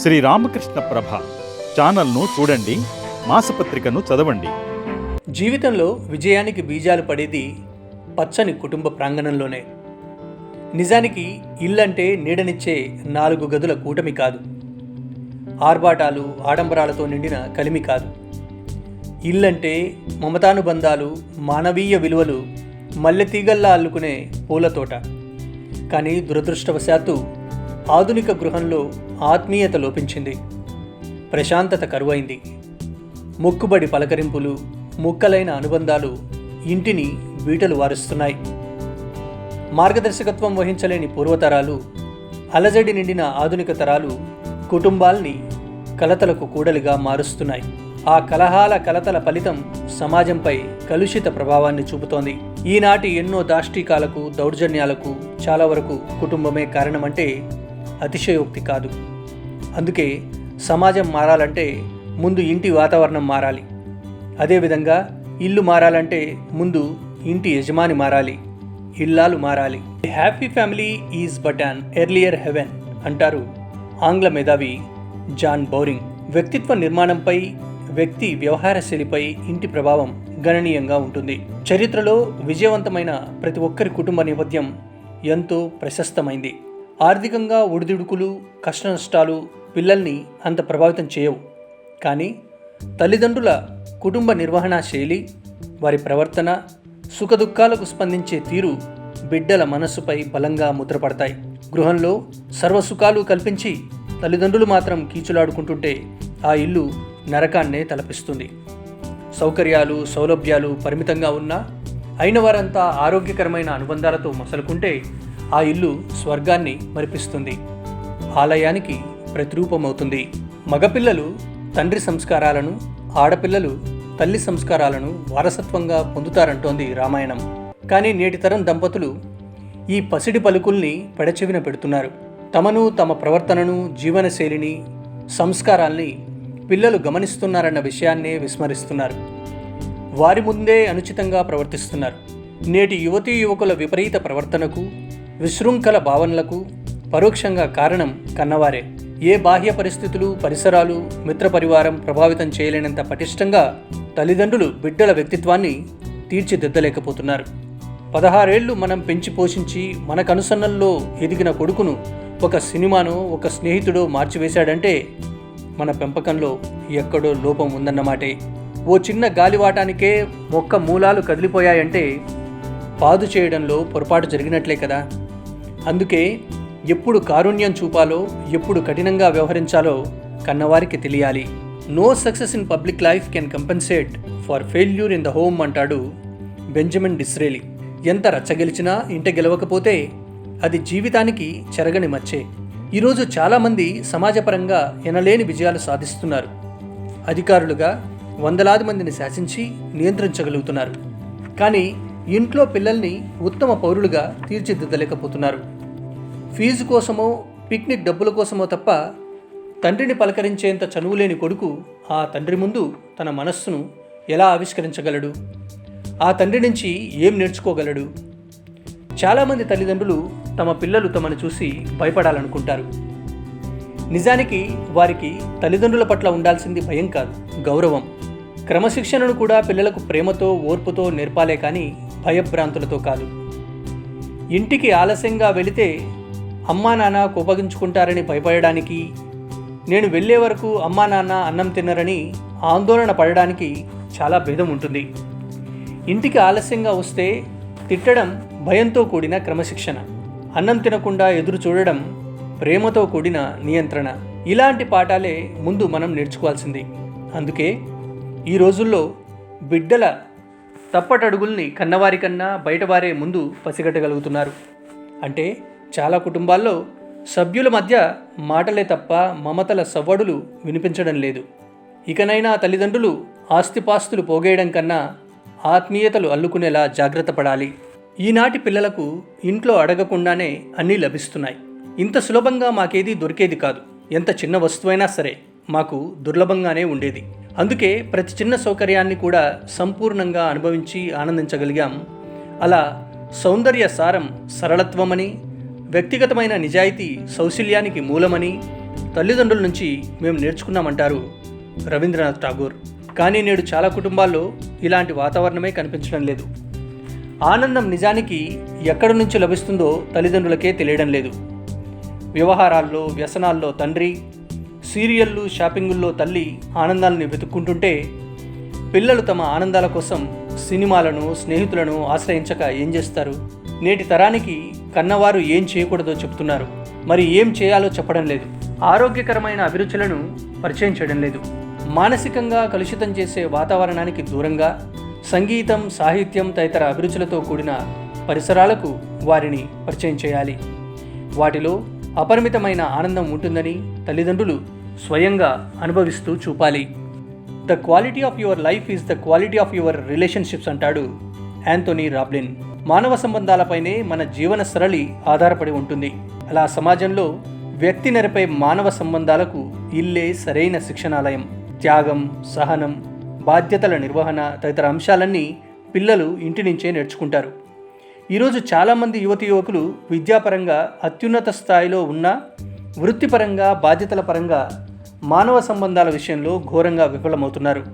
శ్రీ రామకృష్ణ ప్రభ ఛానల్ను చూడండి మాసపత్రికను చదవండి. జీవితంలో విజయానికి బీజాలు పడేది పచ్చని కుటుంబ ప్రాంగణంలోనే. నిజానికి ఇల్లంటే నీడనిచ్చే నాలుగు గదుల కూటమి కాదు. ఆర్భాటాలు ఆడంబరాలతో నిండిన కలిమి కాదు. ఇల్లంటే మమతానుబంధాలు మానవీయ విలువలు మల్లెతీగల్లా అల్లుకునే పూలతోట కానీ దురదృష్టవశాత్తు ఆధునిక గృహంలో ఆత్మీయత లోపించింది. ప్రశాంతత కరువైంది. మొక్కుబడి పలకరింపులు ముక్కలైన అనుబంధాలు ఇంటిని బీటలు వారుస్తున్నాయి. మార్గదర్శకత్వం వహించలేని పూర్వతరాలు అలజడి నిండిన ఆధునిక తరాలు కుటుంబాల్ని కలతలకు కూడలిగా మారుస్తున్నాయి. ఆ కలహాల కలతల ఫలితం సమాజంపై కలుషిత ప్రభావాన్ని చూపుతోంది. ఈనాటి ఎన్నో దాష్టీకాలకు దౌర్జన్యాలకు చాలా వరకు కుటుంబమే కారణమంటే అతిశయోక్తి కాదు. అందుకే సమాజం మారాలంటే ముందు ఇంటి వాతావరణం మారాలి. అదేవిధంగా ఇల్లు మారాలంటే ముందు ఇంటి యజమాని మారాలి. ఇల్లాలు మారాలి. Happy family is but an earlier heaven అంటారు ఆంగ్ల మేధావి జాన్ బౌరింగ్. వ్యక్తిత్వ నిర్మాణంపై వ్యక్తి వ్యవహార శైలిపై ఇంటి ప్రభావం గణనీయంగా ఉంటుంది. చరిత్రలో విజయవంతమైన ప్రతి ఒక్కరి కుటుంబ నేపథ్యం ఎంతో ప్రశస్తమైంది. ఆర్థికంగా ఒడిదుడుకులు కష్టనష్టాలు పిల్లల్ని అంత ప్రభావితం చేయవు. కానీ తల్లిదండ్రుల కుటుంబ నిర్వహణ శైలి వారి ప్రవర్తన సుఖదుఖాలకు స్పందించే తీరు బిడ్డల మనస్సుపై బలంగా ముద్రపడతాయి. గృహంలో సర్వసుఖాలు కల్పించి తల్లిదండ్రులు మాత్రం కీచులాడుకుంటుంటే ఆ ఇల్లు నరకాన్నే తలపిస్తుంది. సౌకర్యాలు సౌలభ్యాలు పరిమితంగా ఉన్నా అయిన వారంతా ఆరోగ్యకరమైన అనుబంధాలతో మసలుకుంటే ఆ ఇల్లు స్వర్గాన్ని మరిపిస్తుంది. ఆలయానికి ప్రతిరూపమవుతుంది. మగపిల్లలు తండ్రి సంస్కారాలను ఆడపిల్లలు తల్లి సంస్కారాలను వారసత్వంగా పొందుతారంటోంది రామాయణం. కానీ నేటి తరం దంపతులు ఈ పసిడి పలుకుల్ని పెడచెవిన పెడుతున్నారు. తమను తమ ప్రవర్తనను జీవనశైలిని సంస్కారాల్ని పిల్లలు గమనిస్తున్నారన్న విషయాన్నే విస్మరిస్తున్నారు. వారి ముందే అనుచితంగా ప్రవర్తిస్తున్నారు. నేటి యువతీ యువకుల విపరీత ప్రవర్తనకు విశృంఖల భావనలకు పరోక్షంగా కారణం కన్నవారే. ఏ బాహ్య పరిస్థితులు పరిసరాలు మిత్రపరివారం ప్రభావితం చేయలేనంత పటిష్టంగా తల్లిదండ్రులు బిడ్డల వ్యక్తిత్వాన్ని తీర్చిదిద్దలేకపోతున్నారు. పదహారేళ్ళు మనం పెంచి పోషించి మన కనుసన్నల్లో ఎదిగిన కొడుకును ఒక సినిమాను ఒక స్నేహితుడో మార్చివేశాడంటే మన పెంపకంలో ఎక్కడో లోపం ఉందన్నమాటే ఓ చిన్న గాలివాటానికే మొక్క మూలాలు కదిలిపోయాయంటే పాదు చేయడంలో పొరపాటు జరిగినట్లే కదా. అందుకే ఎప్పుడు కారుణ్యం చూపాలో ఎప్పుడు కఠినంగా వ్యవహరించాలో కన్నవారికి తెలియాలి. No success in public life can compensate for failure in the home అంటాడు బెంజమిన్ డిస్రేలి. ఎంత రచ్చగెలిచినా ఇంట గెలవకపోతే అది జీవితానికి చెరగని మచ్చే. ఈరోజు చాలామంది సమాజపరంగా ఎనలేని విజయాలు సాధిస్తున్నారు. అధికారులుగా వందలాది మందిని శాసించి నియంత్రించగలుగుతున్నారు. కానీ ఇంట్లో పిల్లల్ని ఉత్తమ పౌరులుగా తీర్చిదిద్దలేకపోతున్నారు. ఫీజు కోసమో పిక్నిక్ డబ్బుల కోసమో తప్ప తండ్రిని పలకరించేంత చనువులేని కొడుకు ఆ తండ్రి ముందు తన మనస్సును ఎలా ఆవిష్కరించగలడు? ఆ తండ్రి నుంచి ఏం నేర్చుకోగలడు? చాలామంది తల్లిదండ్రులు తమ పిల్లలు తమను చూసి భయపడాలనుకుంటారు. నిజానికి వారికి తల్లిదండ్రుల పట్ల ఉండాల్సింది భయం కాదు గౌరవం. క్రమశిక్షణను కూడా పిల్లలకు ప్రేమతో ఓర్పుతో నేర్పాలే కానీ భయభ్రాంతులతో కాదు. ఇంటికి ఆలస్యంగా వెళితే అమ్మా నాన్న కోపగించుకుంటారని భయపడడానికి నేను వెళ్ళే వరకు అమ్మా నాన్న అన్నం తిన్నరని ఆందోళన పడడానికి చాలా భేదం ఉంటుంది. ఇంటికి ఆలస్యంగా వస్తే తిట్టడం భయంతో కూడిన క్రమశిక్షణ అన్నం తినకుండా ఎదురు చూడడం ప్రేమతో కూడిన నియంత్రణ. ఇలాంటి పాఠాలే ముందు మనం నేర్చుకోవాల్సింది. అందుకే ఈ రోజుల్లో బిడ్డల తప్పటడుగుల్ని కన్నవారి కన్నా బయటవారే ముందు పసిగట్టగలుగుతున్నారు. అంటే చాలా కుటుంబాల్లో సభ్యుల మధ్య మాటలే తప్ప మమతల సవ్వడులు వినిపించడం లేదు. ఇకనైనా తల్లిదండ్రులు ఆస్తిపాస్తులు పోగేయడం కన్నా ఆత్మీయతలు అల్లుకునేలా జాగ్రత్త పడాలి. ఈనాటి పిల్లలకు ఇంట్లో అడగకుండానే అన్నీ లభిస్తున్నాయి. ఇంత సులభంగా మాకేది దొరికేది కాదు. ఎంత చిన్న వస్తువైనా సరే. మాకు దుర్లభంగానే ఉండేది. అందుకే ప్రతి చిన్న సౌకర్యాన్ని కూడా సంపూర్ణంగా అనుభవించి ఆనందించగలిగాం. అలా సౌందర్య సారం సరళత్వమని వ్యక్తిగతమైన నిజాయితీ సౌశల్యానికి మూలమని తల్లిదండ్రుల నుంచి మేము నేర్చుకున్నామంటారు రవీంద్రనాథ్ ఠాగూర్. కానీ నేడు చాలా కుటుంబాల్లో ఇలాంటి వాతావరణమే కనిపించడం లేదు. ఆనందం నిజానికి ఎక్కడి నుంచి లభిస్తుందో తల్లిదండ్రులకే తెలియడం లేదు. వ్యవహారాల్లో వ్యసనాల్లో తండ్రి సీరియళ్ళు షాపింగుల్లో తల్లి ఆనందాలను వెతుక్కుంటుంటే పిల్లలు తమ ఆనందాల కోసం సినిమాలను స్నేహితులను ఆశ్రయించక ఏం చేస్తారు? నేటి తరానికి కన్నవారు ఏం చేయకూడదో చెప్తున్నారు. మరి ఏం చేయాలో చెప్పడం లేదు. ఆరోగ్యకరమైన అభిరుచులను పరిచయం చేయడం లేదు. మానసికంగా కలుషితం చేసే వాతావరణానికి దూరంగా సంగీతం సాహిత్యం తదితర అభిరుచులతో కూడిన పరిసరాలకు వారిని పరిచయం చేయాలి. వాటిలో అపరిమితమైన ఆనందం ఉంటుందని తల్లిదండ్రులు స్వయంగా అనుభవిస్తూ చూపాలి. The quality of your life is the quality of your relationships అంటాడు యాంథోనీ రాబ్లిన్. మానవ సంబంధాలపైనే మన జీవన సరళి ఆధారపడి ఉంటుంది. అలా సమాజంలో వ్యక్తి నెరపై మానవ సంబంధాలకు ఇల్లే సరైన శిక్షణాలయం. త్యాగం సహనం బాధ్యతల నిర్వహణ తదితర అంశాలన్నీ పిల్లలు ఇంటి నుంచే నేర్చుకుంటారు. ఈరోజు చాలామంది యువతి యువకులు విద్యాపరంగా అత్యున్నత స్థాయిలో ఉన్న వృత్తిపరంగా బాధ్యతల పరంగా మానవ సంబంధాల విషయంలో ఘోరంగా విఫలమవుతున్నారు.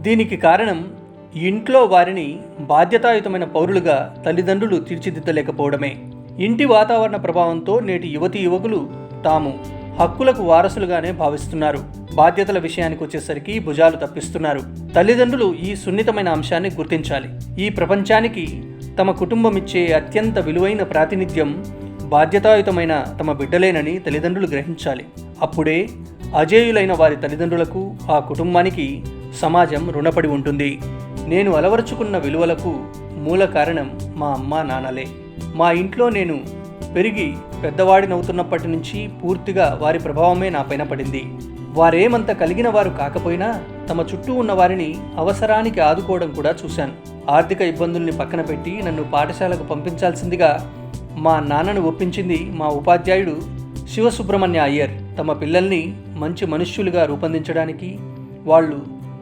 దీనికి కారణం ఇంట్లో వారిని బాధ్యతాయుతమైన పౌరులుగా తల్లిదండ్రులు తీర్చిదిద్దలేకపోవడమే. ఇంటి వాతావరణ ప్రభావంతో నేటి యువతి యువకులు తాము హక్కులకు వారసులుగానే భావిస్తున్నారు. బాధ్యతల విషయానికి వచ్చేసరికి భుజాలు తప్పిస్తున్నారు. తల్లిదండ్రులు ఈ సున్నితమైన అంశాన్ని గుర్తించాలి. ఈ ప్రపంచానికి తమ కుటుంబం ఇచ్చే అత్యంత విలువైన ప్రాతినిధ్యం బాధ్యతాయుతమైన తమ బిడ్డలేనని తల్లిదండ్రులు గ్రహించాలి. అప్పుడే అజేయులైన వారి తల్లిదండ్రులకు ఆ కుటుంబానికి సమాజం రుణపడి ఉంటుంది. నేను అలవరుచుకున్న విలువలకు మూల కారణం మా అమ్మ నాన్నలే. మా ఇంట్లో నేను పెరిగి పెద్దవాడినవుతున్నప్పటి నుంచి పూర్తిగా వారి ప్రభావమే నాపైన పడింది. వారేమంత కలిగిన వారు కాకపోయినా తమ చుట్టూ ఉన్న వారిని అవసరానికి ఆదుకోవడం కూడా చూశాను. ఆర్థిక ఇబ్బందుల్ని పక్కన పెట్టి నన్ను పాఠశాలకు పంపించాల్సిందిగా మా నాన్నను ఒప్పించింది మా ఉపాధ్యాయుడు శివసుబ్రహ్మణ్య అయ్యర్. తమ పిల్లల్ని మంచి మనుష్యులుగా రూపొందించడానికి వాళ్ళు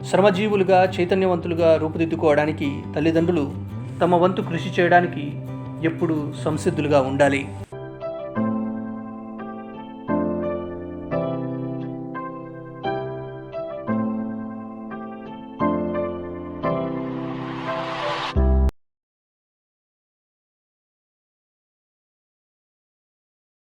శ్రమజీవులుగా చైతన్యవంతులుగా రూపుదిద్దుకోవడానికి తల్లిదండ్రులు తమ వంతు కృషి చేయడానికి ఎప్పుడూ సంసిద్ధులుగా ఉండాలి.